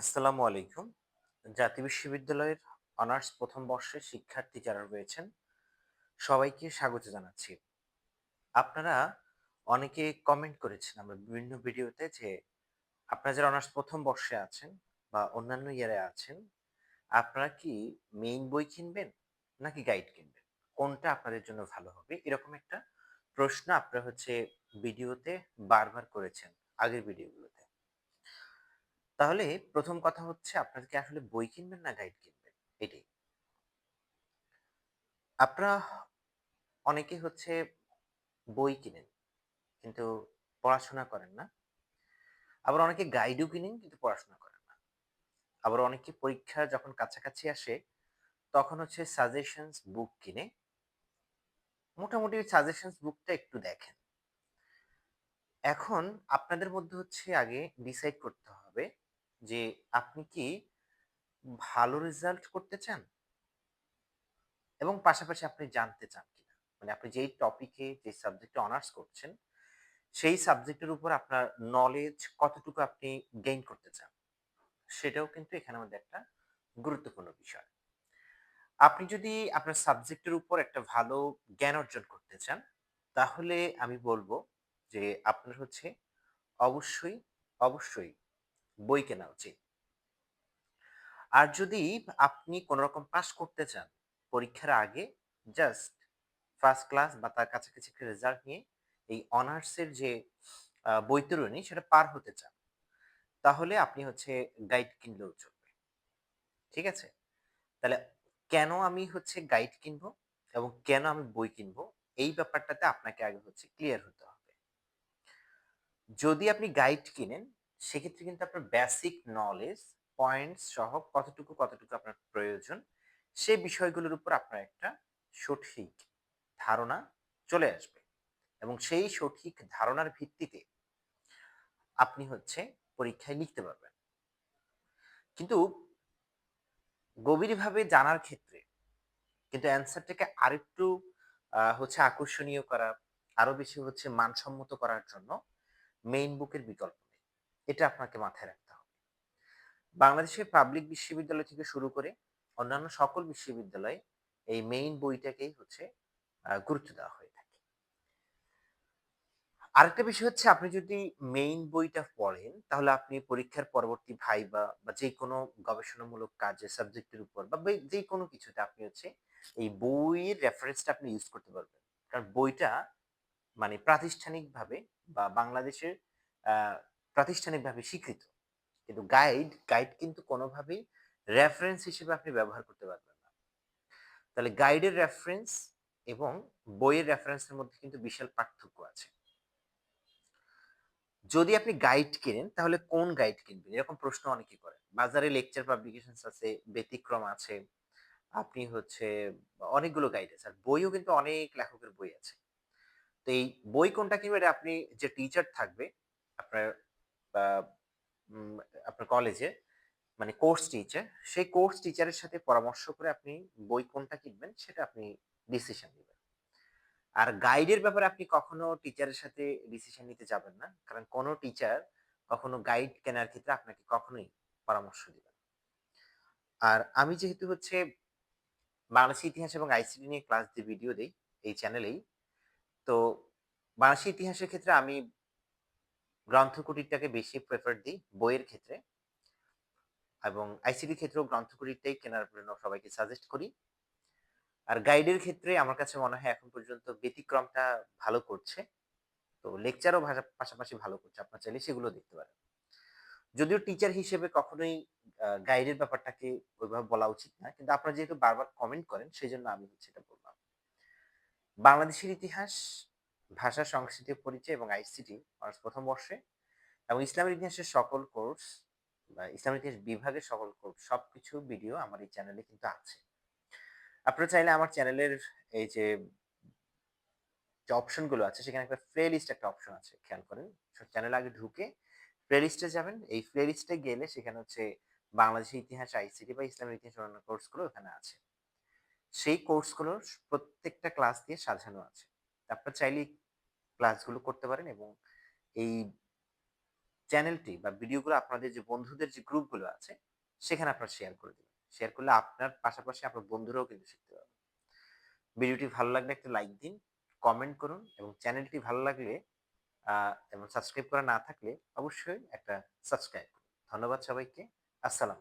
আসসালামু আলাইকুম। জাতীয় বিশ্ববিদ্যালয়ের অনার্স প্রথম বর্ষের শিক্ষার্থী যারা রয়েছেন, সবাইকে স্বাগত জানাচ্ছি। আপনারা অনেকে কমেন্ট করেছেন আমরা বিভিন্ন ভিডিওতে যে আপনারা যারা অনার্স প্রথম বর্ষে আছেন বা অন্যান্য ইয়ারে আছেন, আপনারা কি মেইন বই কিনবেন নাকি গাইড কিনবেন? কোনটা আপনাদের জন্য ভালো হবে? এরকম একটা প্রশ্ন আপনারা হচ্ছে ভিডিওতে বারবার করেছেন আগের ভিডিওগুলোতে। তাহলে প্রথম কথা হচ্ছে, আপনারা কি আসলে বই কিনবেন না গাইড কিনবেন? এটাই। আপনারা অনেকে হচ্ছে বই কিনেন, কিন্তু পড়াশোনা করেন না। আবার অনেকে গাইডও কিনেন, কিন্তু পড়াশোনা করেন না। আবার অনেকে পরীক্ষা যখন কাছাকাছি আসে, তখন হচ্ছে সাজেশনস বুক কিনে, মোটামুটি সাজেশনস বুকটা একটু দেখেন। এখন আপনাদের মধ্যে হচ্ছে আগে ডিসাইড করতে হবে যে আপনি কি ভালো রেজাল্ট করতে চান? এবং পাশাপাশি আপনি জানতে চান কিনা? মানে আপনি যেই টপিকে যে সাবজেক্টে অনার্স করছেন, সেই সাবজেক্টের উপর আপনার নলেজ কতটুকু আপনি গেইন করতে চান? সেটাও কিন্তু এখানে আমাদের একটা গুরুত্বপূর্ণ বিষয়। আপনি যদি আপনার সাবজেক্টের উপর একটা ভালো জ্ঞান অর্জন করতে চান, তাহলে আমি বলব যে আপনার হচ্ছে অবশ্যই অবশ্যই বই কেনা উচিত। আর যদি আপনি কোনো রকম পাস করতে চান, পরীক্ষার আগে জাস্ট ফার্স্ট ক্লাস বা তার কাছাকাছি একটা রেজাল্ট নিয়ে এই অনার্সের যে বৈতরণী সেটা পার হতে চান, তাহলে আপনি হচ্ছে গাইড কিনলেও চলবে। ঠিক আছে? তাহলে কেন আমি হচ্ছে গাইড কিনবো এবং কেন আমি বই কিনবো? এই ব্যাপারটাতে আপনাকে আগে হচ্ছে ক্লিয়ার হতে হবে। যদি আপনি গাইড কিনেন সেক্ষেত্রে কিন্তু আপনার বেসিক নলেজ পয়েন্টস সহ কতটুকু কতটুকু আপনার প্রয়োজন, সে বিষয়গুলোর উপর আপনার একটা সঠিক ধারণা চলে আসবে। এবং সেই সঠিক ধারণার ভিত্তিতে আপনি হচ্ছে পরীক্ষায় লিখতে পারবেন। কিন্তু গভীরভাবে জানার ক্ষেত্রে কিন্তু অ্যান্সারটাকে আরেকটু হচ্ছে আকর্ষণীয় করা, আরও বেশি হচ্ছে মানসম্মত করার জন্য মেইন বুকের বিকল্প। এটা আপনাকে মাথায় রাখতে হবে। বাংলাদেশের পাবলিক বিশ্ববিদ্যালয় থেকে শুরু করে অন্যান্য সকল বিশ্ববিদ্যালয়ে এই মেইন বইটাকেই হচ্ছে গুরুত্ব দেওয়া হয়ে থাকে। আরেকটা বিষয় হচ্ছে, আপনি যদি মেইন বইটা পড়েন, তাহলে আপনি পরীক্ষার পরবর্তী ভাইবা বা যে কোনো গবেষণামূলক কাজে সাবজেক্টের উপর বা যে কোনো কিছুতে আপনি হচ্ছে এই বইয়ের রেফারেন্সটা আপনি ইউজ করতে পারবেন। কারণ বইটা মানে প্রাতিষ্ঠানিকভাবে বা বাংলাদেশের প্রাতিষ্ঠানিকভাবে স্বীকৃত। কিন্তু গাইড গাইড কিন্তু কোনোভাবেই রেফারেন্স হিসেবে আপনি ব্যবহার করতে পারবেন না। তাহলে গাইডের রেফারেন্স এবং বইয়ের রেফারেন্সের মধ্যে কিন্তু বিশাল পার্থক্য আছে। যদি আপনি গাইড কেনেন, তাহলে কোন গাইড কিনবেন? এরকম প্রশ্ন অনেকেই করেন। বাজারে লেকচার পাবলিকেশন আছে, ব্যতিক্রম আছে, আপনি হচ্ছে অনেকগুলো গাইড আছে। আর বইও কিন্তু অনেক লেখকের বই আছে। তো এই বই কোনটা কিনবেন? এটা আপনি যে টিচার থাকবে, আপনার আপনার কলেজে মানে কোর্স টিচার সেই কোর্স টিচারের সাথে পরামর্শ করে আপনি বই কোনটা কিনবেন, সেটা আপনি ডিসিশন নেবেন আর গাইডের ব্যাপারে আপনি কখনো টিচারের সাথে ডিসিশন নিতে যাবেন না, কারণ কোনো টিচার কখনো গাইড কেনার ক্ষেত্রে আপনাকে কখনোই পরামর্শ দিবেন। আর আমি যেহেতু হচ্ছে বাংলাদেশের ইতিহাস এবং আইসিটি নিয়ে ক্লাস দিয়ে ভিডিও দেই, এই চ্যানেলেই তো বাংলাদেশের ইতিহাসের ক্ষেত্রে আমি গ্রন্থকুটিরটাকে বেশি প্রেফার দিই বইয়ের ক্ষেত্রে। এবং আইসিটি ক্ষেত্রেও গ্রন্থকুটিরটাই কেনার জন্য সবাইকে সাজেস্ট করি। আর গাইডের ক্ষেত্রে আমার কাছে মনে হয় এখন পর্যন্ত ব্যতিক্রমটা ভালো করছে। তো লেকচারও পাশাপাশি ভালো করছে। আপনার চাইলে সেগুলো দেখতে পারেন। যদিও টিচার হিসেবে কখনোই গাইডের ব্যাপারটাকে ওইভাবে বলা উচিত না। কিন্তু আপনারা যেহেতু বারবার কমেন্ট করেন সেই জন্য আমি হচ্ছে এটা বললাম। বাংলাদেশের ইতিহাস ভাষা, সংস্কৃতি, পরিচয় এবং আইসিটি অনার্স প্রথম বর্ষে এবং ইসলামের ইতিহাসের সকল কোর্স বা ইসলামের ইতিহাস বিভাগের সকল কোর্স সব কিছু ভিডিও আমার এই চ্যানেলে কিন্তু আছে। আপনারা চাইলে আমার চ্যানেলের এই যে যে অপশনগুলো আছে, সেখানে একটা প্লে লিস্ট একটা অপশন আছে, খেয়াল করেন। চ্যানেল আগে ঢুকে প্লে লিস্টে যাবেন। এই প্লে লিস্টে গেলে সেখানে হচ্ছে বাংলাদেশের ইতিহাস আইসিটি বা ইসলামের ইতিহাস অন্যান্য কোর্সগুলো ওখানে আছে। সেই কোর্সগুলোর প্রত্যেকটা ক্লাস দিয়ে সাজানো আছে। আপনারা চাইলে ক্লাসগুলো করতে পারেন এবং এই চ্যানেলটি বা ভিডিওগুলো আপনাদের যে বন্ধুদের যে গ্রুপগুলো আছে, সেখানে আপনারা শেয়ার করে দিন শেয়ার করলে আপনার পাশাপাশি আপনার বন্ধুরাও কিন্তু শিখতে পারবে। ভিডিওটি ভালো লাগলে একটা লাইক দিন কমেন্ট করুন এবং চ্যানেলটি ভালো লাগলে এবং সাবস্ক্রাইব করা না থাকলে অবশ্যই একটা সাবস্ক্রাইব করুন। ধন্যবাদ সবাইকে। আসসালাম